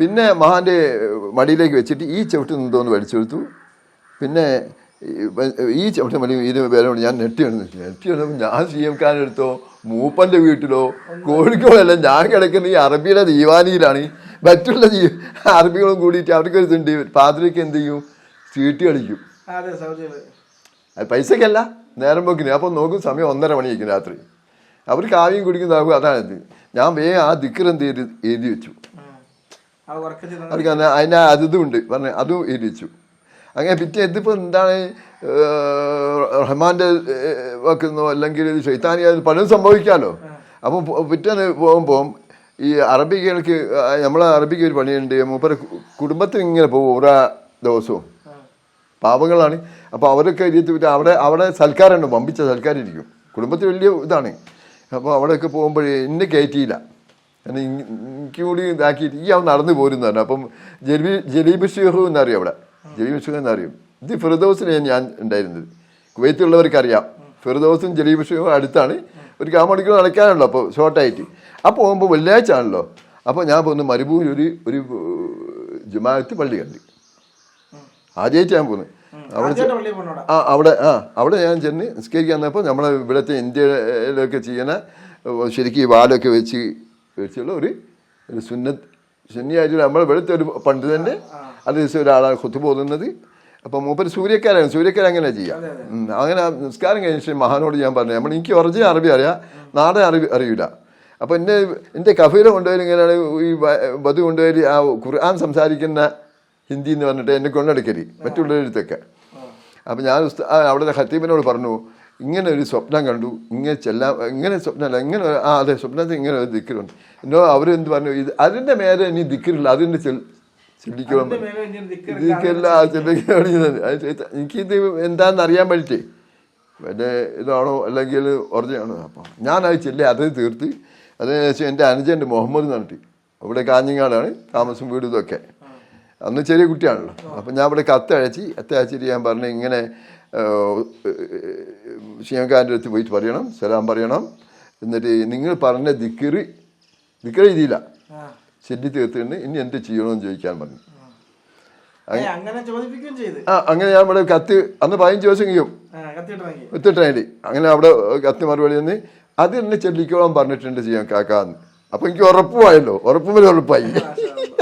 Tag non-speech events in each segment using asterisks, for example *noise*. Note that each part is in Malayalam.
പിന്നെ മഹാന്റെ മടിയിലേക്ക് വെച്ചിട്ട് ഈ ചവിട്ട് നിന്നോന്ന് വലിച്ചെടുത്തു പിന്നെ ഈ- ചവിട്ടി മടി ഇത് പേരോട് ഞാൻ നെട്ടി വന്നു നെട്ടി വന്നപ്പോൾ ഞാൻ സി എം ഖാൻ എടുത്തോ മൂപ്പന്റെ വീട്ടിലോ കോഴിക്കോടല്ല ഞാൻ കിടക്കുന്ന ഈ അറബിയുടെ ദീവാനിയിലാണ്. മറ്റുള്ള ദീ അറബികളും കൂടിയിട്ട് അവർക്ക് ഒരു ഇതുണ്ട്. പാതിരയ്ക്ക് എന്ത് ചെയ്യും? ചീട്ടി കളിക്കും. അത് പൈസക്കല്ല നേരം പോക്കിന്. അപ്പോൾ നോക്കും സമയം ഒന്നര മണിയായിരിക്കും രാത്രി. അവർ കാവ്യം കുടിക്കുന്നതാകും അതാണിത്. ഞാൻ വേ ആ ദിക്കർ എന്ത് ചെയ്ത് എഴുതി വെച്ചു ഉം. ആ വർക്ക് ചെയ്ത അവർക്ക് അതിന് അതിന് അതും ഉണ്ട് പറഞ്ഞു അതും ഇരിച്ചു അങ്ങനെ പിറ്റേ ഇതിപ്പോൾ എന്താണ് റഹ്മാന്റെ വെക്കുന്നോ അല്ലെങ്കിൽ ഷെയ്ത്താനി അത് പലതും സംഭവിക്കാമല്ലോ അപ്പം പോ- പിറ്റേന്ന് പോകുമ്പോൾ ഈ അറബികൾക്ക് നമ്മളെ അറബിക്ക് ഒരു പണിയുണ്ട്. മൂപ്പരെ കുടുംബത്തിൽ ഇങ്ങനെ പോകും ഓരോ ദിവസവും. പാവങ്ങളാണ്. അപ്പോൾ അവരൊക്കെ ഇരുത്തി അവിടെ അവിടെ സൽക്കാരുണ്ട്. പമ്പിച്ച സൽക്കാരം ഇരിക്കും കുടുംബത്തിൽ വലിയ ഇതാണ്. അപ്പോൾ അവിടെയൊക്കെ പോകുമ്പോഴേ ഇന്നെ കയറ്റിയില്ല. കാരണം എനിക്ക് കൂടി ഇതാക്കിയിട്ട് ഈ അവൻ നടന്നു പോരുന്നു പറഞ്ഞു. അപ്പം ജലീബി ജലീബ് ഷെയ്ഖു എന്നറിയും അവിടെ? ജലീബ് ഷെയ്ഖ് എന്നറിയും. ഇത് ഫിറദോസിനെ ഞാൻ ഉണ്ടായിരുന്നത്. കുവൈത്തുള്ളവർക്ക് അറിയാം ഫിറദോസും ജലീബ് ഷെയ്ഖും അടുത്താണ്. ഒരു കാമണിക്കൂർ നടക്കാനുള്ളൂ അപ്പോൾ ഷോർട്ടായിട്ട്. അപ്പോൾ പോകുമ്പോൾ വെള്ളിയാഴ്ച ആണല്ലോ അപ്പോൾ ഞാൻ പോകുന്നു മരുഭൂമി ഒരു ഒരു ജുമാഅത്ത് പള്ളി കണ്ടു. ആദ്യമായിട്ട് ഞാൻ പോകുന്നത്. അവിടെ ആ അവിടെ ആ അവിടെ ഞാൻ ചെന്ന് നിസ്കരിക്കാൻ വന്നപ്പോൾ നമ്മളെ ഇവിടുത്തെ ഇന്ത്യയിലൊക്കെ ചെയ്യുന്ന ശരിക്കും ഈ വാലൊക്കെ വെച്ച് വെച്ചുള്ള ഒരു ഒരു സുന്നത്ത്. സുന്നിയായിട്ട് നമ്മൾ ഇവിടുത്തെ ഒരു പണ്ഡിതന്റെ അത് ദിവസം ഒരാളാണ് കൊത്തു പോകുന്നത്. അപ്പോൾ മൂപ്പര് സൂര്യക്കാരാണ്. സൂര്യക്കാർ അങ്ങനെ ചെയ്യാം. അങ്ങനെ നിസ്കാരം കഴിഞ്ഞ ശേഷം മഹാനോട് ഞാൻ പറഞ്ഞു നമ്മൾ എനിക്ക് ഒറിജിനൽ അറബി അറിയാം. നാടൻ അറിവ് അറിയില്ല അപ്പോൾ എന്റെ എന്റെ കഫീല കൊണ്ടുപോയി ഇങ്ങനെയാണ് ഈ വധു കൊണ്ടുപോയി ആ ഖുർആൻ സംസാരിക്കുന്ന ഹിന്ദി എന്ന് പറഞ്ഞിട്ട് എന്നെ കൊണ്ടെടുക്കൽ മറ്റുള്ളവരടുത്തൊക്കെ അപ്പം ഞാൻ അവിടുത്തെ ഖത്തീബിനോട് പറഞ്ഞു ഇങ്ങനെ ഒരു സ്വപ്നം കണ്ടു. ഇങ്ങനെ ചെല്ലാം ഇങ്ങനെ സ്വപ്നമല്ല ഇങ്ങനെ ആ അതെ സ്വപ്നത്തിൽ ഇങ്ങനെ ഒരു ദിക്കറുണ്ട് എന്നോ അവരെന്ത് പറഞ്ഞു? ഇത് അതിന്റെ മേലെ ഇനി ദിക്കറില്ല അതിന്റെ ചെൽ ചിന്തിക്കുമ്പോൾ ദിക്കരില്ല ആ ഇങ്ങനെ ദിക്കർ ഇതിക്കല്ല ചെല്ലിക്കോളം എനിക്കിത് എന്താണെന്ന് അറിയാൻ വേണ്ടിയിട്ടേ പിന്നെ ഇതാണോ അല്ലെങ്കിൽ ഒറിജിനാണോ അപ്പം ഞാനത് ചെല്ലേ അത് തീർത്ത്. അതിനുശേഷം എന്റെ അനുജന്റെ മുഹമ്മദ് നടത്തി അവിടെ കാഞ്ഞങ്ങാടാണ്. താമസം വീട് ഇതൊക്കെ. അന്ന് ചെറിയ കുട്ടിയാണല്ലോ. അപ്പം ഞാൻ ഇവിടെ കത്ത് അയച്ചി കത്ത് അയച്ചിട്ട് ഞാൻ പറഞ്ഞു ഇങ്ങനെ ഷിയങ്കാരന്റെ അടുത്ത് പോയിട്ട് പറയണം സലാം പറയണം. എന്നിട്ട് നിങ്ങൾ പറഞ്ഞ ദിക്കറ് ദിക്കറ് ആ. ചെല്ലി തീർത്തിട്ട് ഇനി എന്ത് ചെയ്യണമെന്ന് ചോദിക്കാൻ പറഞ്ഞു. ആ അങ്ങനെ ഞാൻ ഇവിടെ കത്ത് അന്ന് പതിനഞ്ച് ദിവസം കഴിയും. വാങ്ങി അങ്ങനെ അവിടെ കത്ത് മറുപടി നിന്ന് അത് എന്നെ ചെല്ലിക്കോളം പറഞ്ഞിട്ടുണ്ട് ചെയ്യാൻ കാക്കാന്ന് അപ്പൊ എനിക്ക് ഉറപ്പുമായല്ലോ. ഉറപ്പും വരെ ഉറപ്പായി.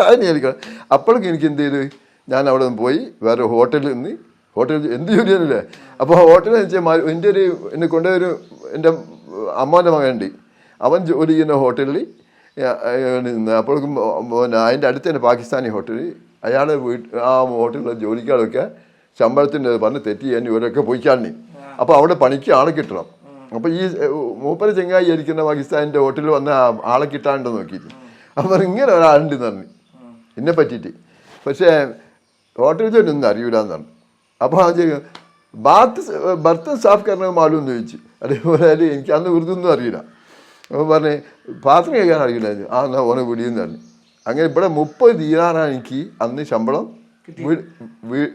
അതിന് എനിക്ക് അപ്പോഴേക്കും എനിക്ക് എന്ത് ചെയ്തു? ഞാൻ അവിടെ നിന്ന് പോയി വേറെ ഹോട്ടലിൽ നിന്ന് ഹോട്ടലിൽ എന്ത് ജോലിയാണല്ലേ അപ്പോൾ ഹോട്ടലിൽ വെച്ചാൽ എന്റെ ഒരു എന്നെ കൊണ്ടൊരു ഒരു എന്റെ അമ്മാന്റെ മകനുണ്ട്. അവൻ ജോലി ചെയ്യുന്ന ഹോട്ടലിൽ അപ്പോഴേക്കും അതിന്റെ അടുത്ത് തന്നെ പാകിസ്ഥാനി ഹോട്ടലിൽ. അയാൾ വീട്ട് ആ ഹോട്ടലിലെ ജോലിക്കാരൊക്കെ ശമ്പളത്തിന്റെ പറഞ്ഞ് തെറ്റി ചെയ്യാൻ ഇവരൊക്കെ പോയിക്കാണി അപ്പോൾ അവിടെ പണിക്ക് ആളെ കിട്ടണം. അപ്പോൾ ഈ മൂപ്പര ചെങ്ങായി ഇരിക്കുന്ന പാകിസ്ഥാനിന്റെ ഹോട്ടലിൽ വന്ന ആളെ കിട്ടാണ്ട് നോക്കിയിട്ട്. അപ്പോൾ ഇങ്ങനെ ഒരാളുണ്ട് എന്ന് പറഞ്ഞു. എന്നെ പറ്റിയിട്ട്. പക്ഷേ ഹോട്ടലിൽ ചെന്നൊന്നും അറിയില്ല എന്നാണ് അപ്പോൾ അത് ബാത്ത് ബർത്തൻ സാഫ് കരണ മാലും എന്ന് ചോദിച്ചു. അതേപോലെ എനിക്ക് അന്ന് ഉറുദൊന്നും അറിയില്ല. അപ്പോൾ പറഞ്ഞ് പാത്രം കഴിക്കാൻ അറിയില്ല ആ എന്നാ ഓനെ വിളിയെന്ന് പറഞ്ഞു. അങ്ങനെ ഇവിടെ മുപ്പത് ദീനാറാണ് എനിക്ക് അന്ന് ശമ്പളം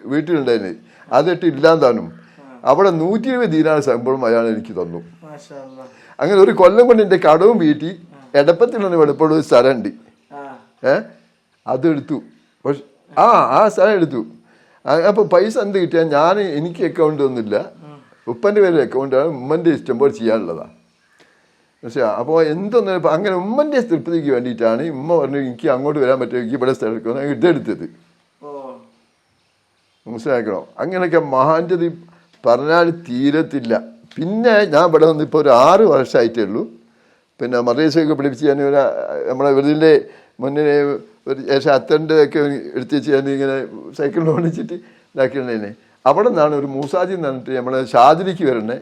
വീട്ടിലുണ്ടായിരുന്നത്. അതിട്ട് ഇല്ലാന്താനും അവിടെ നൂറ്റി ഇരുപത് ദീനാറ് ശമ്പളം അയാൾ എനിക്ക് തന്നു. അങ്ങനെ ഒരു കൊല്ലം കൊണ്ട് എന്റെ കടവും വീട്ടി എടപ്പത്തിലാണ് വെളുപ്പുള്ള ഒരു സ്ഥലമുണ്ട്. ആ. ഏ? അതെടുത്തു. പക്ഷെ ആ ആ സ്ഥലം എടുത്തു. അപ്പോൾ പൈസ എന്ത് കിട്ടിയാൽ ഞാൻ എനിക്ക് അക്കൗണ്ട് ഒന്നുമില്ല. ഉപ്പന്റെ പേരിൽ അക്കൗണ്ടാണ് ഉമ്മന്റെ ഇഷ്ടം പോലെ ചെയ്യാനുള്ളതാണ് പക്ഷേ അപ്പോൾ എന്തൊന്നും അങ്ങനെ ഉമ്മന്റെ തൃപ്തിക്ക് വേണ്ടിയിട്ടാണ് ഉമ്മ പറഞ്ഞു എനിക്ക് അങ്ങോട്ട് വരാൻ പറ്റും എനിക്ക് ഇവിടെ സ്ഥലം എടുക്കണം ഇതെടുത്തത്. മനസ്സിലാക്കണോ അങ്ങനെയൊക്കെ മഹാന്റെ പറഞ്ഞാൽ തീരത്തില്ല. പിന്നെ ഞാൻ ഇവിടെ വന്ന് ഇപ്പോൾ ഒരു ആറ് വർഷമായിട്ടേ ഉള്ളൂ. പിന്നെ മദ്രസയൊക്കെ പഠിപ്പിച്ച് ഞാൻ ഒരു നമ്മളെ വെറുതെ മുന്നിൽ ഒരു അത്തന്റെ ഒക്കെ എടുത്ത് വെച്ച് ഇങ്ങനെ സൈക്കിളിൽ ഓടിച്ചിട്ട് ഇതാക്കിയിട്ടുണ്ടേനെ അവിടെ നിന്നാണ് ഒരു മൂസാജി എന്ന് പറഞ്ഞിട്ട് നമ്മളെ ഷാദിലിക്ക് വരണേ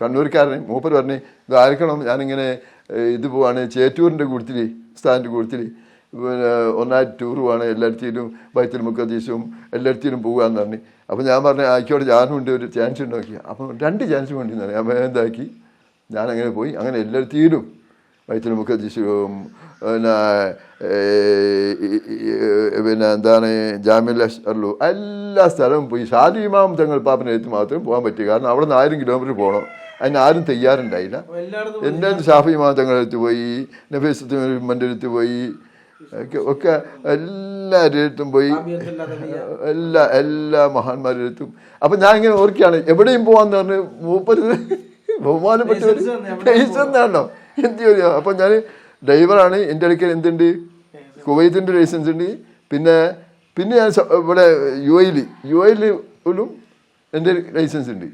കണ്ണൂർക്കാരനെ മൂപ്പർ പറഞ്ഞ് ഇത് ആയിരിക്കണം ഞാനിങ്ങനെ ഇത് പോവാണ്. ചേറ്റൂരിന്റെ കൂട്ടത്തിൽ സ്ഥാനത്തിന്റെ കൂട്ടത്തിൽ പിന്നെ ഒന്നായിട്ട് ടൂർ പോവാണ്. എല്ലായിടത്തിലും ബൈത്തിൽ മുക്കദീസും എല്ലായിടത്തിലും പോകുകയെന്ന് പറഞ്ഞു. അപ്പോൾ ഞാൻ പറഞ്ഞു ആയിക്കോട്ടെ ഞാനും ഉണ്ട് ഒരു ചാൻസ് ഉണ്ടാക്കി അപ്പം രണ്ട് ചാൻസ് വേണ്ടി എന്നാണ്. ഞാൻ എന്താക്കി? ഞാനങ്ങനെ പോയി. അങ്ങനെ എല്ലായിടത്തിലും ബൈത്തിൽ മുക്കദീസും പിന്നെ പിന്നെ എന്താണ് ജാമ്യൽ അഷ്റലു എല്ലാ സ്ഥലവും പോയി ഷാദി ഇമാം തങ്ങൾ എത്തി മാത്രം പോകാൻ പറ്റി. കാരണം അവിടെ നിന്ന് ആയിരം കിലോമീറ്റർ പോകണം അതിന് ആരും തയ്യാറുണ്ടായില്ല. എന്റെ ഷാഫി ഇമാം തങ്ങളുടെ അടുത്ത് പോയി നഫീസത്തിന്റെ അടുത്ത് പോയി ഒക്കെ ഒക്കെ എല്ലാവരുടെ അടുത്തും പോയി എല്ലാ എല്ലാ മഹാന്മാരുടെ അടുത്തും. അപ്പം ഞാൻ ഇങ്ങനെ ഓർക്കുകയാണ് എവിടെയും പോകാമെന്ന് പറഞ്ഞ് മൂപ്പര് ബഹുമാനപ്പെട്ട ലൈസൻസ് വന്ന് എവിടെയും ലൈസൻസാണോ എന്ത് ചെയ്യാ അപ്പൊ ഞാൻ ഡ്രൈവറാണ് എന്റെ അടുക്കൽ എന്തുണ്ട്? കുവൈത്തിന്റെ ലൈസൻസ് ഉണ്ട്. പിന്നെ പിന്നെ ഞാൻ ഇവിടെ യു എയിൽ യു എയിലും എന്റെ ലൈസൻസ് ഉണ്ട്.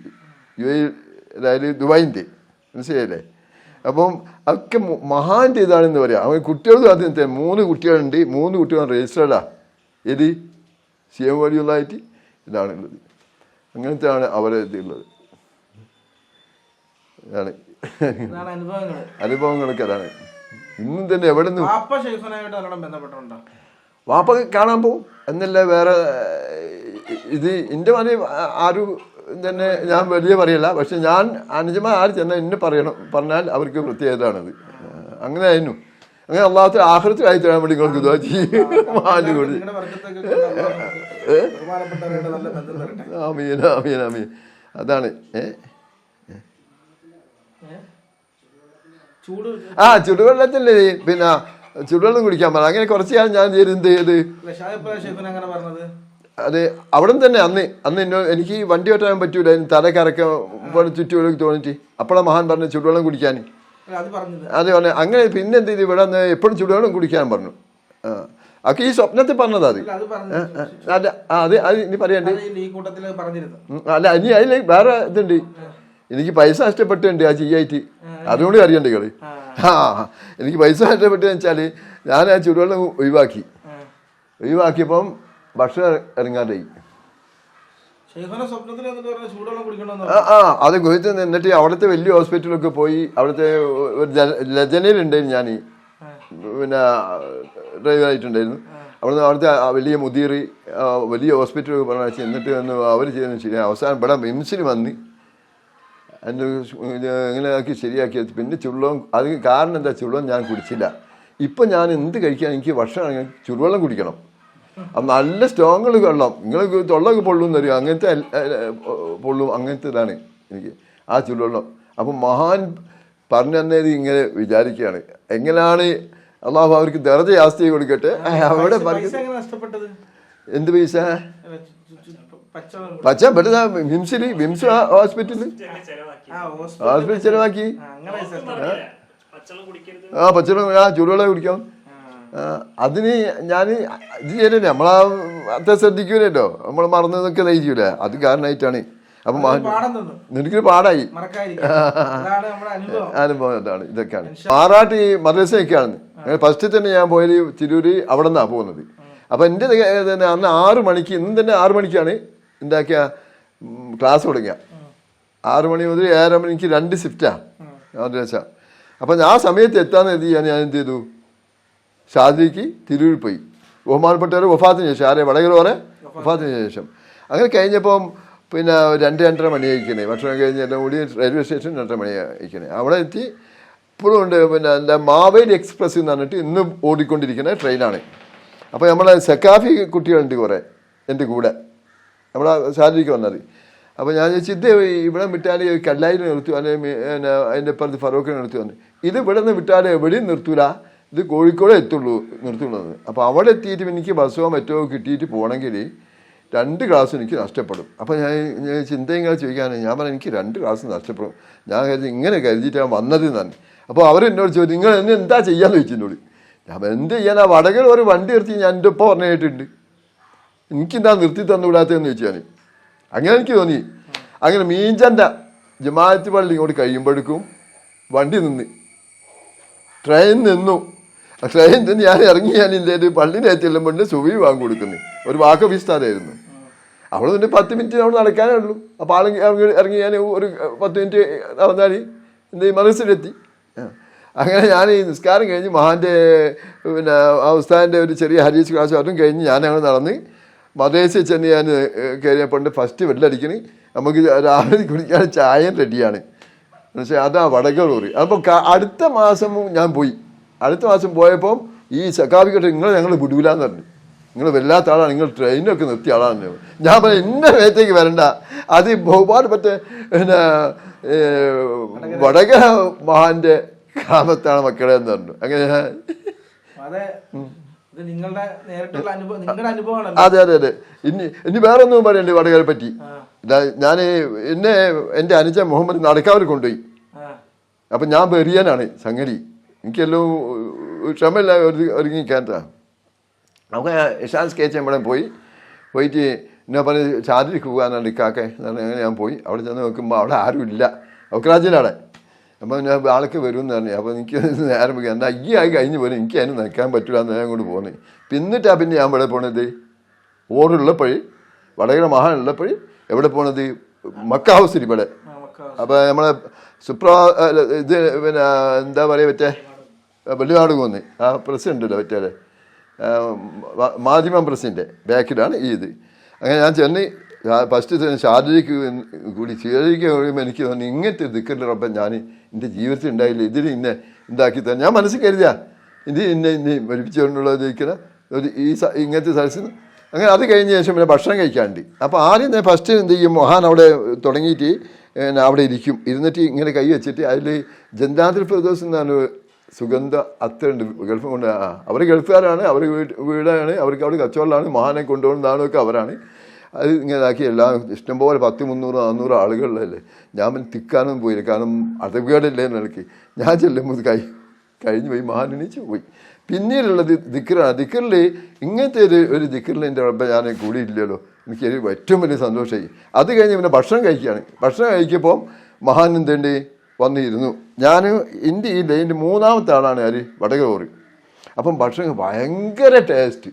യു എ അതായത് ദുബായിന്റെ. മനസ്സിലായില്ലേ? അപ്പം അതൊക്കെ മഹാന്റെ ഇതാണെന്ന് പറയാം. അവൻ കുട്ടികൾ ആദ്യം മൂന്ന് കുട്ടികളുണ്ട്. മൂന്ന് കുട്ടികൾ രജിസ്റ്റേർഡാ ഏത്? C M വഴിയുള്ളതായിട്ട് ഇതാണുള്ളത്. അങ്ങനത്തെയാണ് അവരെ ഇതുള്ളത് ഇതാണ്. അനുഭവങ്ങളൊക്കെ അതാണ് ഇന്നും തന്നെ എവിടെ നിന്ന് വാപ്പ കാണാൻ പോവും എന്നല്ല വേറെ ഏഹ്, ഇത് എന്റെ മനെ ആരും തന്നെ ഞാൻ വലിയ പറയല്ല പക്ഷെ ഞാൻ അനുജമ ആര് ചെന്നാൽ എന്നെ പറയണം പറഞ്ഞാൽ അവർക്ക് പ്രത്യേകതയാണത് അങ്ങനെ ആയിരുന്നു അങ്ങനെ അള്ളാഹത്തെ ആഹൃത്തിൽ ആയി തരാൻ വേണ്ടി നിങ്ങൾക്ക് ഇതാ ചെയ്യും അമീന അമീന അമീൻ അതാണ് അള്ളാഹു ആ ചുടുവെള്ളത്തിൽ പിന്നെ ചുടുവെള്ളം കുടിക്കാൻ പറഞ്ഞു. അങ്ങനെ കുറച്ച് കാലം ഞാൻ ചെയ്ത് എന്ത് ചെയ്ത് അത് അവിടെ തന്നെ അന്ന് അന്ന് എന്നോ എനിക്ക് വണ്ടി ഓട്ടാൻ പറ്റൂല. തല കറക്കം ചുറ്റുവെള്ളം തോന്നിട്ട് അപ്പോഴാണ് മഹാൻ പറഞ്ഞു ചുടുവെള്ളം കുടിക്കാൻ. അത് പറഞ്ഞു അങ്ങനെ പിന്നെ എന്ത് ചെയ്തു ഇവിടെ എപ്പോഴും ചുടുവെള്ളം കുടിക്കാൻ പറഞ്ഞു. ആ. അതൊക്കെ ഈ സ്വപ്നത്തിൽ പറഞ്ഞത് അത്. അല്ല അത് അത് ഇനി പറയണ്ടേ. അല്ല ഇനി അതിൽ വേറെ ഇതുണ്ട്. എനിക്ക് പൈസ നഷ്ടപ്പെട്ടുണ്ട് ആ ജി ഐ ടി അതുകൊണ്ട് അറിയണ്ടേ കളി ആ. എനിക്ക് പൈസ നഷ്ടപ്പെട്ടെന്ന് വെച്ചാൽ ഞാൻ ആ ചുടുവെള്ളം ഒഴിവാക്കി. ഒഴിവാക്കിയപ്പം ഭക്ഷണം ഇറങ്ങാണ്ടായി പറഞ്ഞ ആ ആ അത് ഗുഹത്തിൽ നിന്നിട്ട് അവിടുത്തെ വലിയ ഹോസ്പിറ്റലൊക്കെ പോയി അവിടുത്തെ ഒരു ലജനയിലുണ്ടായിരുന്നു ഞാൻ പിന്നെ ഡ്രൈവറായിട്ടുണ്ടായിരുന്നു അവിടുന്ന് അവിടുത്തെ വലിയ മുതിർ വലിയ ഹോസ്പിറ്റലൊക്കെ പറഞ്ഞാൽ എന്നിട്ട് വന്ന് അവർ ചെയ്യുന്നത് ശരി അവസാനം ഇവിടെ മിംസിൽ വന്ന് എന്റെ എങ്ങനെ ആക്കി ശരിയാക്കി പിന്നെ ചുള്ളം അത് കാരണം എന്താ? ചുള്ളം ഞാൻ കുടിച്ചില്ല. ഇപ്പം ഞാൻ എന്ത് കഴിക്കാൻ എനിക്ക് ഭക്ഷണം ചുടുവെള്ളം കുടിക്കണം. അപ്പം നല്ല സ്ട്രോങ്ങൾ വെള്ളം. നിങ്ങൾ തൊള്ളൊക്കെ പൊള്ളും തരും അങ്ങനത്തെ പൊള്ളും. അങ്ങനത്തെ ഇതാണ് എനിക്ക് ആ ചുടുവെള്ളം അപ്പം മഹാൻ പറഞ്ഞു തന്നത് ഇങ്ങനെ വിചാരിക്കുകയാണ്. എങ്ങനെയാണ്? അള്ളാഹു അവർക്ക് ദർജ ആസ്തി കൊടുക്കട്ടെ അവിടെ എന്ത് പൈസ? പച്ച പെട്ടതാ വിംസിൽ വിംസ് ഹോസ്പിറ്റലിൽ ഹോസ്പിറ്റൽ ചെലവാക്കി. ആ, പച്ചവെള്ളം കുടിക്കരുത്. ആ ചൂടുവെള്ളം കുടിക്കാം. അതിന് ഞാൻ ഇത് ചെയ്യലല്ലേ. നമ്മളാ അത്ര ശ്രദ്ധിക്കൂലല്ലോ. നമ്മൾ മറന്നു മറന്നതൊക്കെ നയിക്കൂലേ അത് കാരണമായിട്ടാണ് അപ്പൊ നിനക്കൊരു പാടായി. *laughs* അനുഭവം. അനുഭവം അതാണ്. ഇതൊക്കെയാണ്. മാറാട്ട് ഈ മദ്രസയൊക്കെയാണ് ഫസ്റ്റ് തന്നെ ഞാൻ പോയത് തിരൂര് അവിടെ നിന്നാണ് പോകുന്നത് അപ്പൊ എന്റെ തന്നെ അന്ന് ആറു മണിക്ക് ഇന്നും തന്നെ ആറു മണിക്കാണ് എന്താക്കിയ? ക്ലാസ് തുടങ്ങിയ. ആറു മണി മുതൽ ഏഴര മണിക്ക് രണ്ട് ഷിഫ്റ്റാണ് മദ്രസ അപ്പം ആ സമയത്ത് എത്താന്ന് കരുതി ഞാൻ ഞാൻ എന്ത് ചെയ്തു? ഷാദിക്ക് തിരൂരിൽ പോയി. ബഹുമാനപ്പെട്ടവർ വഫാത്തിന് ശേഷം. ആരെ? വടകര വരെ വഫാത്തിന് ശേഷം. അങ്ങനെ കഴിഞ്ഞപ്പം പിന്നെ രണ്ട് രണ്ടര മണി അയക്കണേ ഭക്ഷണം കഴിഞ്ഞ് എല്ലാം കൂടി റെയിൽവേ സ്റ്റേഷൻ രണ്ടര മണി അയക്കണേ അവിടെ എത്തി. ഇപ്പോഴും ഉണ്ട് പിന്നെ എന്റെ മാവേലി എക്സ്പ്രസ് എന്ന് പറഞ്ഞിട്ട് ഇന്നും ഓടിക്കൊണ്ടിരിക്കുന്ന ട്രെയിനാണ് അപ്പോൾ നമ്മളെ സെക്കാഫി കുട്ടികളുണ്ട് കുറേ എന്റെ കൂടെ. നമ്മളെ ശാരീരിക്ക് വന്നത് അപ്പോൾ ഞാൻ ചോദിച്ചു ഇത് ഇവിടെ വിട്ടാൽ കല്ലായിൽ നിർത്തുക അല്ലെങ്കിൽ പിന്നെ അതിന്റെ പറഞ്ഞ് ഫറോക്കിനെ നിർത്തി വന്നു. ഇത് ഇവിടെ നിന്ന് വിട്ടാൽ എവിടെയും നിർത്തൂല. ഇത് കോഴിക്കോട് എത്തുള്ളൂ നിർത്തുള്ളത് അപ്പോൾ അവിടെ എത്തിയിട്ട് എനിക്ക് ബസ്സോ മറ്റോ കിട്ടിയിട്ട് പോകണമെങ്കിൽ രണ്ട് ക്ലാസ് എനിക്ക് നഷ്ടപ്പെടും. അപ്പോൾ ഞാൻ ഞാൻ ചിന്ത ഇങ്ങനെ ചോദിക്കാനാണ് ഞാൻ പറഞ്ഞു എനിക്ക് രണ്ട് ക്ലാസ് നഷ്ടപ്പെടും. ഞാൻ കരുതി ഇങ്ങനെ കരുതിയിട്ടാണ് വന്നത് തന്നെ അപ്പോൾ അവരെന്നോട് ചോദിച്ചു നിങ്ങൾ എന്നെ എന്താ ചെയ്യാമെന്ന് ചോദിച്ചു എന്നോട്. ഞാൻ എന്ത് ചെയ്യാനാ? വടകര ഒരു വണ്ടി നിർത്തി ഞാൻ എന്റെ ഒപ്പം പറഞ്ഞു കേട്ടിട്ടുണ്ട്. എനിക്കെന്താ നിർത്തി തന്നുവിടാത്തതെന്ന് ചോദിച്ചു ഞാൻ അങ്ങനെ എനിക്ക് തോന്നി. അങ്ങനെ മീഞ്ചന്റെ ജമാഅത്ത് പള്ളി ഇങ്ങോട്ട് കഴിയുമ്പോഴേക്കും വണ്ടി നിന്ന്. ട്രെയിൻ നിന്നു. ട്രെയിൻ നിന്ന് ഞാൻ ഇറങ്ങി ഞാൻ ഇല്ലേ പള്ളിന്റെ ചെല്ലുമ്പോൾ സുവി വാങ്ങി കൊടുക്കുന്നു. ഒരു വാക്ക് വിസ്താരമായിരുന്നു. അവിടെ നിന്ന് പത്ത് മിനിറ്റ് അവിടെ നടക്കാനേ ഉള്ളൂ. അപ്പോൾ ആളെ ഇറങ്ങി ഞാൻ ഒരു പത്ത് മിനിറ്റ് നടന്നാൽ എന്ത് മനസ്സിലെത്തി. അങ്ങനെ ഞാൻ ഈ നിസ്കാരം കഴിഞ്ഞ് മഹാന്റെ പിന്നെ ഉസ്താദിന്റെ ഒരു ചെറിയ ഹരീസ് ക്ലാസ് അതും കഴിഞ്ഞ് ഞാൻ അങ്ങനെ നടന്ന് മദ്രസയിൽ ചെന്ന് ഞാൻ കയറിയപ്പോൾ ഫസ്റ്റ് വെള്ളടിക്കണ് നമുക്ക് രാവിലെ കുടിക്കാൻ ചായയും റെഡിയാണ് പക്ഷേ അതാ വടകറൂർ അപ്പോൾ അടുത്ത മാസം ഞാൻ പോയി. അടുത്ത മാസം പോയപ്പം ഈ സക്കാബിക്കട്ടെ നിങ്ങൾ ഞങ്ങൾ വിടൂലെന്ന് പറഞ്ഞു. നിങ്ങൾ വല്ലാത്ത ആളാണ്. നിങ്ങൾ ട്രെയിനൊക്കെ നിർത്തിയ ആളാണ് ഞാൻ പറഞ്ഞു ഇന്ന മേത്തേക്ക് വരണ്ട. അത് ബഹുപാടുപറ്റ പിന്നെ വടക മഹാന്റെ കാമത്താണ് മക്കളെ എന്ന് പറഞ്ഞു. അങ്ങനെ അതെ അതെ അതെ അതെ. ഇനി ഇനി വേറെ ഒന്നും പറയണ്ടേ വടകരെ പറ്റി ഞാൻ എന്നെ എന്റെ അനുജ മുഹമ്മദ് നടക്കാവിൽ കൊണ്ടുപോയി. അപ്പൊ ഞാൻ ബെറിയാനാണ് സംഗതി. എനിക്കെല്ലാം ക്ഷമയില്ല ഒരു ഒരുങ്ങിക്കാറ്റാ നമുക്ക് ഇഷാൻ സ്കേച്ച് നമ്മുടെ പോയി. പോയിട്ട് എന്നെ പറഞ്ഞ് ചാതിരിക്ക് പോകാനാണ് ഇക്കാക്കെ. എന്നാണ് അങ്ങനെ ഞാൻ പോയി. അവിടെ ചെന്ന് നോക്കുമ്പോൾ അവിടെ ആരും ഇല്ല ഔക്രാജിലാണ്. അപ്പോൾ ഞാൻ ആൾക്ക് വരും എന്ന് പറഞ്ഞു. അപ്പോൾ എനിക്ക് നേരം വയ്ക്കാം എന്നാൽ ഈ ആയി കഴിഞ്ഞ് പോലും എനിക്ക് അതിന് നിൽക്കാൻ പറ്റില്ല എന്ന് ഞാൻ കൊണ്ട് പോകുന്നത് പിന്നിട്ടാ പിന്നെ ഞാൻ ഇവിടെ പോണത്? ഓടുള്ളപ്പോഴേ വടകര മഹാൻ ഉള്ളപ്പോഴേ എവിടെ പോണത്? മക്ക ഹൗസിൽ ഇവിടെ. അപ്പോൾ നമ്മളെ സുപ്ര ഇത് പിന്നെ എന്താ പറയുക മറ്റേ? വെള്ളിനാട് കോന്ന് ആ പ്രസ് ഉണ്ടല്ലോ മറ്റേ മാധ്യമം പ്രസിന്റെ ബാക്കിലാണ് ഈ ഇത്. അങ്ങനെ ഞാൻ ചെന്ന് ഫസ്റ്റ് തന്നെ ശാരീരിക്ക് കൂടി ശാരീരിക്ക് കഴിയുമ്പോൾ എനിക്ക് തോന്നി ഇങ്ങനത്തെ ദിക്കറിൽ റബ്ബൻ ഞാൻ എന്റെ ജീവിതത്തിൽ ഉണ്ടായില്ല. ഇതിന് ഇന്നെ ഉണ്ടാക്കി തന്നെ ഞാൻ മനസ്സിൽ കരുതിയ ഇത് ഇന്നെ ഇന്നെ മരിപ്പിച്ചുകൊണ്ടുള്ളത് ഇരിക്കുന്ന ഒരു ഈ ഇങ്ങനത്തെ സ്ഥലത്ത് അങ്ങനെ അത് കഴിഞ്ഞ ശേഷം പിന്നെ ഭക്ഷണം കഴിക്കാണ്ട്. അപ്പോൾ ആദ്യം ഞാൻ ഫസ്റ്റ് എന്ത് ചെയ്യും? മൊഹാൻ അവിടെ തുടങ്ങിയിട്ട് അവിടെ ഇരിക്കും. ഇരുന്നിട്ട് ഇങ്ങനെ കൈ വെച്ചിട്ട് അതിൽ ജന്താതിൽ പ്രദേശം എന്നാണ് സുഗന്ധ അത്രയുണ്ട്. ഗൾഫ് കൊണ്ട് അവർ ഗൾഫുകാരാണ് അവർ വീട് വീടാണ് അവർക്ക് അവിടെ കച്ചവടമാണ് മഹാനെ കൊണ്ടുപോകുന്നതാണൊക്കെ അവരാണ്. അത് ഇങ്ങനെ ഇതാക്കി എല്ലാം ഇഷ്ടംപോലെ പത്ത് മുന്നൂറ് നാന്നൂറ് ആളുകളിലല്ലേ ഞാൻ പിന്നെ തിക്കാനൊന്നും പോയില്ല. കാരണം അതവികേടല്ലേ നിലയ്ക്ക് ഞാൻ ചെല്ലുമ്പോൾ കൈ കഴിഞ്ഞു പോയി മഹാനെണീച്ച് പോയി. പിന്നീടുള്ളത് ദിക്കറാണ്. ദിക്കറിൽ ഇങ്ങനത്തെ ഒരു ഒരു ദിക്കറിൽ എന്റെ ഉടമ്പ ഞാൻ കൂടിയില്ലല്ലോ എനിക്ക് ഏറ്റവും വലിയ സന്തോഷമായി. അത് കഴിഞ്ഞ് പിന്നെ ഭക്ഷണം കഴിക്കുകയാണ് ഭക്ഷണം കഴിക്കുമ്പോൾ എന്തുണ്ട്? വന്നിരുന്നു. ഞാൻ എന്റെ ഈ ലൈന്റെ മൂന്നാമത്തെ ആളാണ് ആര് വടകരോറ് അപ്പം ഭക്ഷണം ഭയങ്കര ടേസ്റ്റ്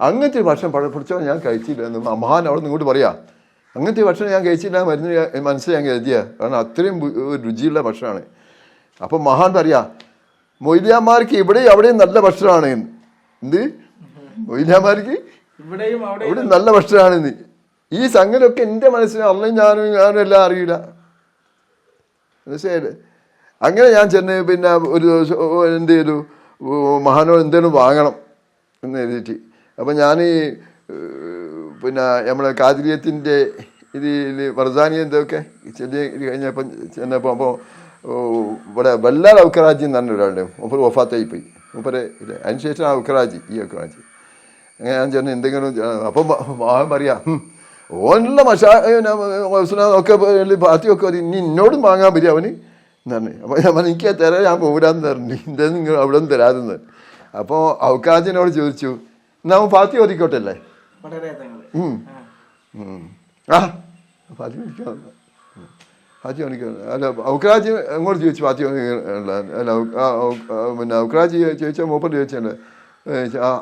അങ്ങനത്തെ ഒരു ഭക്ഷണം പഴ ഞാൻ കഴിച്ചില്ല എന്ന് മഹാൻ അവിടെ നിന്ന് ഇങ്ങോട്ട് പറയാ. അങ്ങനത്തെ ഭക്ഷണം ഞാൻ കഴിച്ചില്ല മരുന്ന് മനസ്സിൽ ഞാൻ കരുതിയ. കാരണം അത്രയും രുചിയുള്ള ഭക്ഷണമാണ്. അപ്പം മഹാൻ പറയാ മൊയ്ലിയാമാർക്ക് ഇവിടെയും അവിടെയും നല്ല ഭക്ഷണമാണ് എന്ന്. എന്ത്? മൊയ്ലിയാമാർക്ക് ഇവിടെയും നല്ല ഇവിടെ നല്ല ഭക്ഷണമാണെന്ന്. ഈ സംഗതിയൊക്കെ എന്റെ മനസ്സിൽ അന്നും ഞാനും ഞാനും എല്ലാം അറിയില്ല. മനസ്സിലായില്ലേ? അങ്ങനെ ഞാൻ ചെന്ന് പിന്നെ ഒരു ദിവസം എന്ത് ചെയ്തു? മഹാനോ മഹാനോട് എന്തേലും വാങ്ങണം എന്ന് എഴുതിയിട്ട്. അപ്പം ഞാൻ പിന്നെ നമ്മളെ കാതിരിയത്തിന്റെ ഇതിൽ വർസാനി എന്തൊക്കെ? ചെല്ലി കഴിഞ്ഞപ്പം ചെന്നപ്പോൾ അപ്പോൾ ഇവിടെ വല്ലാൽ ഔക്കറാജി എന്ന് പറഞ്ഞ ഒരാളുണ്ട്. മൂപ്പർ വഫാത്തായി പോയി മൂപ്പര് ഇല്ല അതിനുശേഷം ഔക്കറാജി ഈ ഔക്കറാജി. അങ്ങനെ ഞാൻ ചെന്ന് എന്തെങ്കിലും അപ്പം മഹാൻ പറയാം "ഹും, ഓനുള്ള മഷാ ഒക്കെ ബാത്തിയൊക്കെ മതി ഇനി എന്നോടും വാങ്ങാൻ പറ്റും അവന് എന്ന് പറഞ്ഞു. അപ്പോൾ ഞാൻ എനിക്ക് തരാൻ ഞാൻ പോരാന്ന് പറഞ്ഞു. എന്താ നിങ്ങൾ അവിടെ നിന്ന് തരാതെന്ന് അപ്പോൾ ഔക്കാജിനോട് ചോദിച്ചു അവൻ ഫാത്തി ഒതുക്കോട്ടെ അല്ലേ. ആ. ഫാത്തി ഒതുക്കാൻ അല്ല ഔക്രാജി അങ്ങോട്ട് ചോദിച്ചു ഫാത്തി അല്ല പിന്നെ ഔക്രാജി ചോദിച്ചാൽ മൂപ്പർ ചോദിച്ചല്ലേ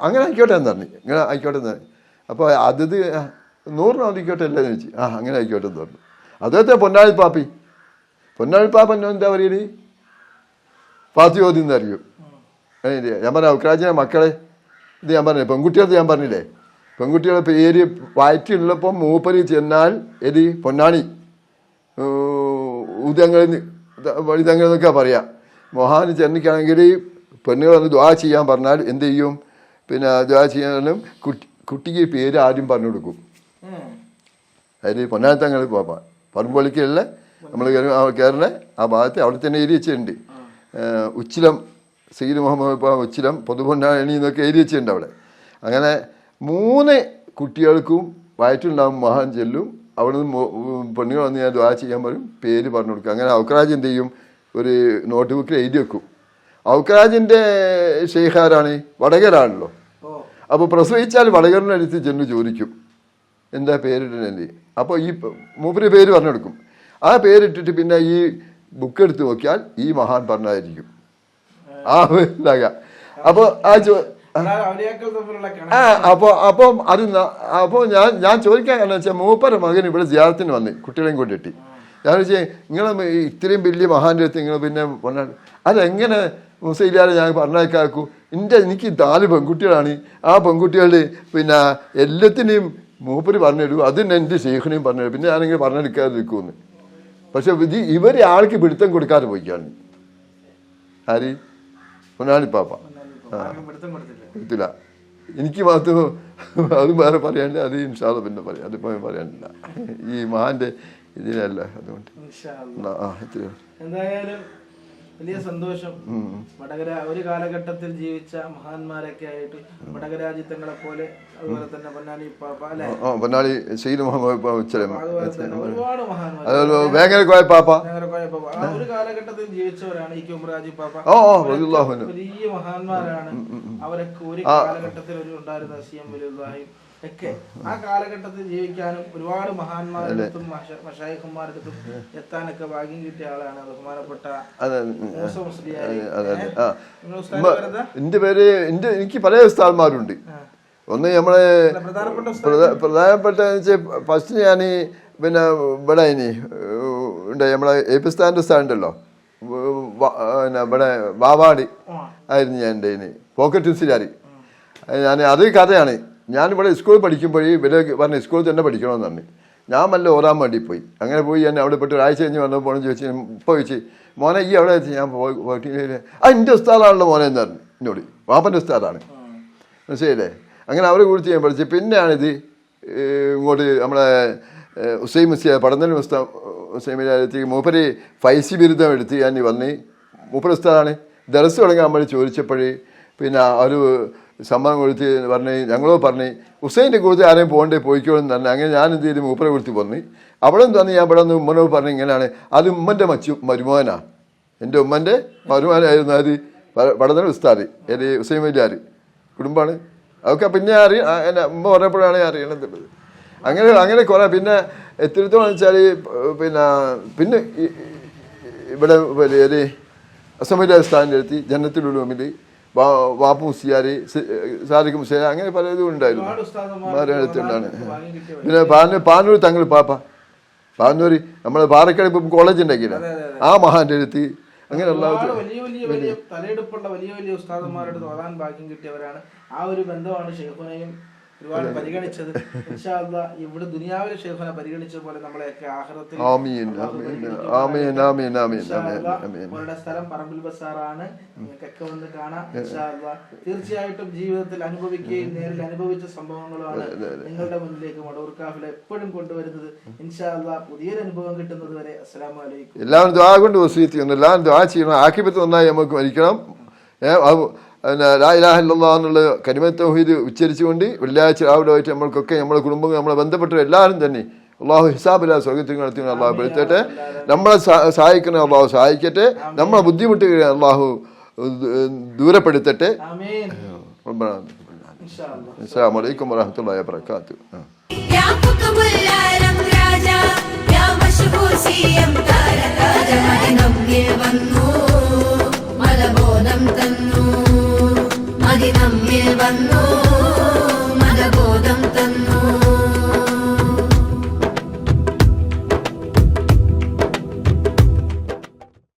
അങ്ങനെ ആയിക്കോട്ടെ എന്ന് പറഞ്ഞു. ഇങ്ങനെ ആയിക്കോട്ടെ എന്ന് പറഞ്ഞു. അപ്പോൾ അതത് നൂറിന് ഓതിക്കോട്ടെ അല്ലേ എന്ന് ചോദിച്ചു. ആ അങ്ങനെ ആയിക്കോട്ടെ എന്ന് പറഞ്ഞു. അദ്ദേഹത്തെ പൊന്നാഴി പാപ്പി? പൊന്നാഴി പാപ്പൻ എന്താ പറയൽ? ഫാത്തി ഓതി എന്നറിയൂ ഞാൻ പറഞ്ഞ ഔക്രാജിനെ മക്കളെ ഇത് ഞാൻ പറഞ്ഞില്ലേ പെൺകുട്ടികളത് ഞാൻ പറഞ്ഞില്ലേ? പെൺകുട്ടികളുടെ പേര് വയറ്റിലുള്ളപ്പോൾ മൂപ്പര് ചെന്നാൽ എത് പൊന്നാണി ഉദങ്ങളിൽ വഴിതങ്ങളിൽ എന്നൊക്കെ പറയാം. മൊഹാന് ചെന്നിക്കാണെങ്കിൽ പെണ്ണുകൾ വന്ന് ദ്വാ ചെയ്യാൻ പറഞ്ഞാൽ എന്ത് ചെയ്യും? പിന്നെ ദ്വാ ചെയ്യാനും കുട്ടി കുട്ടിക്ക് പേര് ആദ്യം പറഞ്ഞു കൊടുക്കും. അതിൽ പൊന്നാത്തങ്ങൾ പോകാം പറമ്പൊളിക്കല്ല നമ്മൾ കയറുന്ന ആ ഭാഗത്ത് അവിടെ തന്നെ ഏഹ് ഉച്ചിലം സീദ് മുഹമ്മദ് ഇപ്പം ഉച്ചിലം പൊതുപൊന്നാണി എന്നൊക്കെ എഴുതി വെച്ചിട്ടുണ്ട് അവിടെ. അങ്ങനെ മൂന്ന് കുട്ടികൾക്കും വയറ്റുണ്ടാകും മഹാൻ ചെല്ലും. അവിടെ നിന്ന് പെണ്ണുങ്ങൾ വന്ന് ഞാൻ ദ്വാ ചെയ്യാൻ പറയും പേര് പറഞ്ഞു കൊടുക്കും. അങ്ങനെ ഔക്കറാജ് എന്ത് ചെയ്യും? ഒരു നോട്ട് ബുക്കിൽ എഴുതി വെക്കും. ഔക്കറാജിന്റെ ഷെയ്ഖാരാണ് വടകരാണല്ലോ. അപ്പോൾ പ്രസവിച്ചാൽ വടകറിന്റെ അടുത്ത് ചെന്ന് ചോദിക്കും. എന്താ പേരിടുന്നത് അപ്പോൾ ഈ മൂപ്പര് പേര് പറഞ്ഞു കൊടുക്കും. ആ പേരിട്ടിട്ട് പിന്നെ ഈ ബുക്ക് എടുത്ത് നോക്കിയാൽ ഈ മഹാൻ പറഞ്ഞായിരിക്കും. ആ ഇതാക അപ്പോൾ ആ ചോ ആ അപ്പൊ അപ്പോൾ അപ്പം അത് അപ്പോൾ ഞാൻ ഞാൻ ചോദിക്കാൻ കാരണം വെച്ചാൽ മൂപ്പര മകൻ ഇവിടെ ജിയാറത്തിന് വന്ന് കുട്ടികളെയും കൊണ്ടിട്ട്. ഞാൻ വെച്ചാൽ നിങ്ങൾ ഇത്രയും വലിയ മഹാന്റെ അടുത്ത് നിങ്ങൾ പിന്നെ അതെങ്ങനെ മുസൈലാരെ ഞാൻ പറഞ്ഞേക്കാക്കൂ എന്റെ എനിക്ക് നാല് പെൺകുട്ടികളാണ്. ആ പെൺകുട്ടികളുടെ പിന്നെ എല്ലാത്തിനെയും മൂപ്പര് പറഞ്ഞുതരൂ. അതിന് എന്റെ ശേഖനെയും പറഞ്ഞുതരും. പിന്നെ ഞാനിങ്ങനെ പറഞ്ഞെടുക്കാതെ നിൽക്കുമെന്ന് പക്ഷെ ഇത് ഇവർ ആൾക്ക് പിടുത്തം കൊടുക്കാതെ പോയിക്കാണ്. ആര്? പിടുത്തം കൊടുത്തില്ല എനിക്ക് മാത്രം അത് വേറെ പറയാനില്ല. അത് ഇൻഷാൽ പിന്നെ പറയാം. അതിപ്പോ പറയാനില്ല. ഈ മഹാന്റെ ഇതിനല്ല അതുകൊണ്ട്. ആ ഇത്രയും എന്തായാലും വലിയ സന്തോഷം. വടകര ഒരു കാലഘട്ടത്തിൽ ജീവിച്ച മഹാന്മാരൊക്കെ ആയിട്ട് വടകരാജിത്തങ്ങളെ പോലെ അതുപോലെ തന്നെ പൊന്നാനി തന്നെ ഒരുപാട് മഹാന്മാർ പാപ്പ. ആ ഒരു കാലഘട്ടത്തിൽ ജീവിച്ചവരാണ് ഈ കുമറാജി പാപ്പ. വലിയ മഹാന്മാരാണ്. അവരൊക്കെ ഒരു കാലഘട്ടത്തിൽ ഒരു ഉണ്ടായിരുന്ന സി എം വലിയുള്ളായും ഒക്കെ ആ കാലഘട്ടത്തിൽ ജീവിക്കാനും ഒരുപാട് മഹാന്മാരടുത്തും മഷായിഖന്മാരടുത്തും എത്താനൊക്കെ ഭാഗ്യം കിട്ടിയ ആളാണ് ബഹുമാനപ്പെട്ട എന്റെ പേര് എന്റെ എനിക്ക് പല ഉസ്താദ്മാരുണ്ട്. ഒന്ന് നമ്മളെ പ്രധാനപ്പെട്ട ഫസ്റ്റ് ഞാൻ പിന്നെ ഇവിടെ ഇനി ഉണ്ട് നമ്മളെ എ പി സ്റ്റാൻഡ് ഉണ്ടല്ലോ പിന്നെ ഇവിടെ വാവാടി ആയിരുന്നു ഞാൻ എന്റെ ഇനി പോക്കറ്റ് ഉസിലാരി ഞാൻ അത് കഥയാണ്. ഞാൻ ഇവിടെ സ്കൂളിൽ പഠിക്കുമ്പോഴേ ഇവരെ പറഞ്ഞ സ്കൂളിൽ തന്നെ പഠിക്കണമെന്ന് പറഞ്ഞു. ഞാൻ നല്ല ഓരാൻ വേണ്ടി പോയി. അങ്ങനെ പോയി എന്നെ അവിടെ പെട്ട് ഒരാഴ്ച കഴിഞ്ഞ് വന്നപ്പോൾ പോകണമെന്ന് ചോദിച്ചു ഇപ്പോൾ ചോദിച്ചു മോനെ ഈ അവിടെ ഞാൻ പോയി പോയിട്ട് ആ എന്റെ ഉസ്താദാണല്ലോ മോനെ എന്ന് പറഞ്ഞു. എന്നോട് വാപ്പന്റെ ഉസ്താദാണ്. മനസ്സിലല്ലേ അങ്ങനെ അവരെ കുറിച്ച് ഞാൻ പഠിച്ചു. പിന്നെയാണിത് ഇങ്ങോട്ട് നമ്മളെ ഹുസൈൻ മുസ്ലിയ പടന്നൽ മുസ്താ ഹുസൈമിലെത്തി മൂപ്പര് ഫൈസി ബിരുദം എടുത്ത് ഞാൻ വന്ന് മൂപ്പര് ഉസ്താദാണ്. ദർസ് തുടങ്ങാൻ വേണ്ടി ചോദിച്ചപ്പോഴേ പിന്നെ ഒരു സമ്മാനം കൊടുത്ത് പറഞ്ഞ് ഞങ്ങളോ പറഞ്ഞ് ഹുസൈന്റെ കൂടുതൽ ആരെയും പോകണ്ടേ? പോയിക്കോളെന്ന് പറഞ്ഞു. അങ്ങനെ ഞാൻ എന്ത് ചെയ്ത്? മൂപ്പരെ കൊടുത്ത് പോന്നി അവിടെ നിന്ന് ഞാൻ ഇവിടെ നിന്ന് ഉമ്മനോട് പറഞ്ഞു ഇങ്ങനെയാണ്. അത് ഉമ്മന്റെ മച്ചു മരുമോനാണ് എന്റെ ഉമ്മന്റെ മരുമോനായിരുന്നു അത്. പഠന ഉസ്താദ് എന്റെ ഹുസൈൻ വലിയാർ കുടുംബമാണ്. അതൊക്കെ പിന്നെ അറി എന്റെ ഉമ്മ പറഞ്ഞപ്പോഴാണ് അറിയണത്. അങ്ങനെ അങ്ങനെ കുറേ പിന്നെ എത്രത്തോളം വെച്ചാൽ പിന്നെ പിന്നെ ഇവിടെ അസമിലെ സ്ഥാനം എത്തി ജന്നത്തിലുള്ളിൽ വാപ്പു സിയാരി സാദിഖ് സേന അങ്ങനെ പലതും ഉണ്ടായിരുന്നു. ഭാഗ്യം പിന്നെ പാനൂർ പാനൂർ തങ്ങൾ പാപ്പ. പാനൂർ നമ്മളെ പാറക്കാട് ഇപ്പം കോളേജ് ഉണ്ടാക്കിയില്ല ആ മഹാന്റെ അടുത്ത് അങ്ങനെ തലയെടുപ്പുള്ള വലിയ വലിയ ഉസ്താദന്മാരോട് തോന്നാൻ ഭാഗ്യം കിട്ടിയവരാണ്. ആ ഒരു ബന്ധമാണ് ഷെയ്ഖുനെയും ഒരുപാട് പരിഗണിച്ചത്. ഇവിടെ ദുനിയാവിലെ ഷെയ്ഖുനെ പരിഗണിച്ച പോലെ നമ്മളെയൊക്കെ ആഹ്റത്തിൽ അവരുടെ സ്ഥലം പറമ്പിൽ ബസാറാണ്. നിങ്ങൾക്കൊക്കെ വന്ന് കാണാം. തീർച്ചയായിട്ടും ജീവിതത്തിൽ അനുഭവിക്കുകയും നേരിൽ അനുഭവിച്ച സംഭവങ്ങളുമാണ് നിങ്ങളുടെ മുന്നിലേക്ക് മടൂർക്കാഫിൽ എപ്പോഴും കൊണ്ടുവരുന്നത്. ഇൻഷാ അല്ലാ പുതിയൊരു അനുഭവം കിട്ടുന്നത് വരെ അസ്സലാമു അലൈക്കും. എല്ലാവരും ദ്വാ കൊണ്ട് വസീത്ത് ചെയ്യുന്നു എല്ലാവരും ദ്വാ ചെയ്യണം. ആക്കിപ്പത്ത് നന്നായി നമുക്ക് മരിക്കണം. പിന്നെ ലായിലാഹില്ലാ എന്നുള്ള കരിമ തൗഹീദ് ഉച്ചരിച്ചുകൊണ്ട് വെള്ളിയാഴ്ച രാവിലെ ആയിട്ട് നമ്മൾക്കൊക്കെ നമ്മളെ കുടുംബങ്ങൾ നമ്മളെ ബന്ധപ്പെട്ട എല്ലാവരും തന്നെ അള്ളാഹു ഹിസാബില്ല സ്വർഗത്തിൽ നടത്തി അള്ളാഹു പെടുത്തട്ടെ നമ്മളെ സഹായിക്കുന്ന അള്ളാഹു സഹായിക്കട്ടെ. നമ്മളെ ബുദ്ധിമുട്ടുകളെ അള്ളാഹു ദൂരപ്പെടുത്തട്ടെ. അസ്സാം വലൈക്കും വരഹമുല്ലാ വാബർക്കാത്തു തന്നു. vida mil bandos.